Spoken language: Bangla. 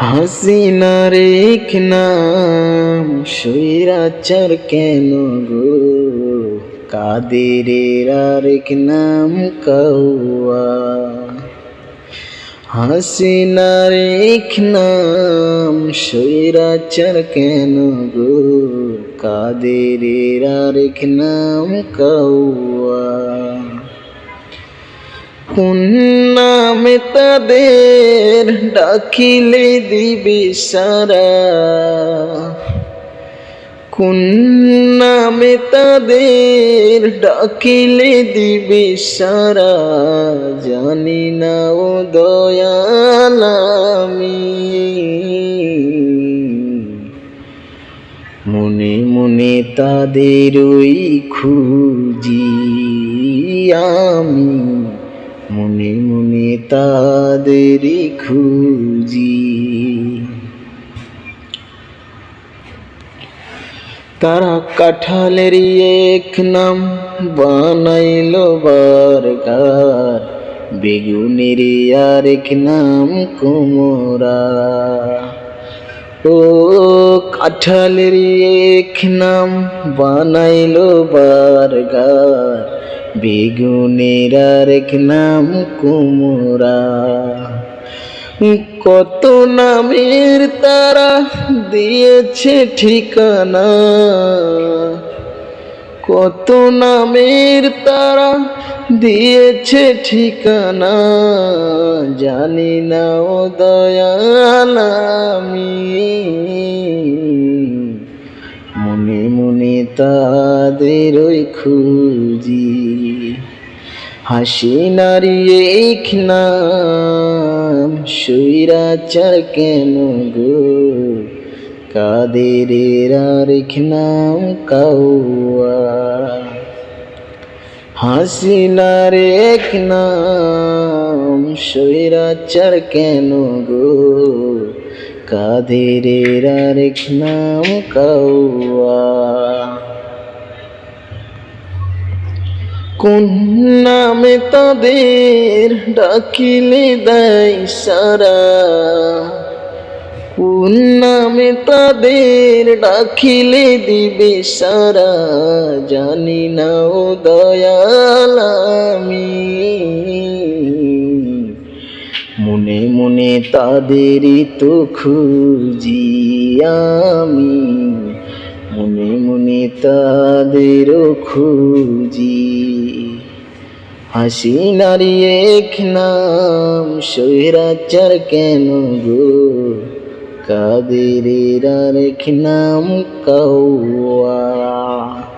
হাসিনা রেখ নাম সৈরাচার কেন গো? কাদের আরেক নাম কৌয়া হাসিনা রেখ নাম সৈরাচার কেন গো? কাদের আরেক নাম কৌয়া কোন নামে তাদের ডাকিলে দিবি সারা। কোন নামে তাদের ডাকিলে দিবি সারা। জানি না ও দয়ালামি মনে মনে তাদের ওই খুঁজি আমি। মনে মনে তাদেরই খুঁজি। তারা কাঠালের এক নাম বানাইল বারগার। বেগুনের আরেক নাম কুমোরা। ও কাঠালের এক নাম বানাইল বারগার। বেগুনের আরেক নাম কুমোরা। কত নামের তারা দিয়েছে ঠিকানা। কত নামের তারা দিয়েছে ঠিকানা। জানি না ও দয়াল তাদের ওই খুঁজি। হাসি নারী এক নাম সৈরাচার কেন গো? কাদের আরেক নাম কাউয়া? হাসি নারী এক নাম সৈরাচার কেন গো? কাদের আরেক নাম কাউয়া? কোন নামে তাদের ডাকিলে দেয় সারা? কোন নামে তাদের ডাকিলে দিবে সারা? জানি না ও দয়াল আমি। মনে মনে তাদেরই তো খুঁজি আমি। তাদেরও খুঁজি। হাসি নারী এক নাম সৈরাচার কেন গো? কাদের রেখ নাম কৌয়া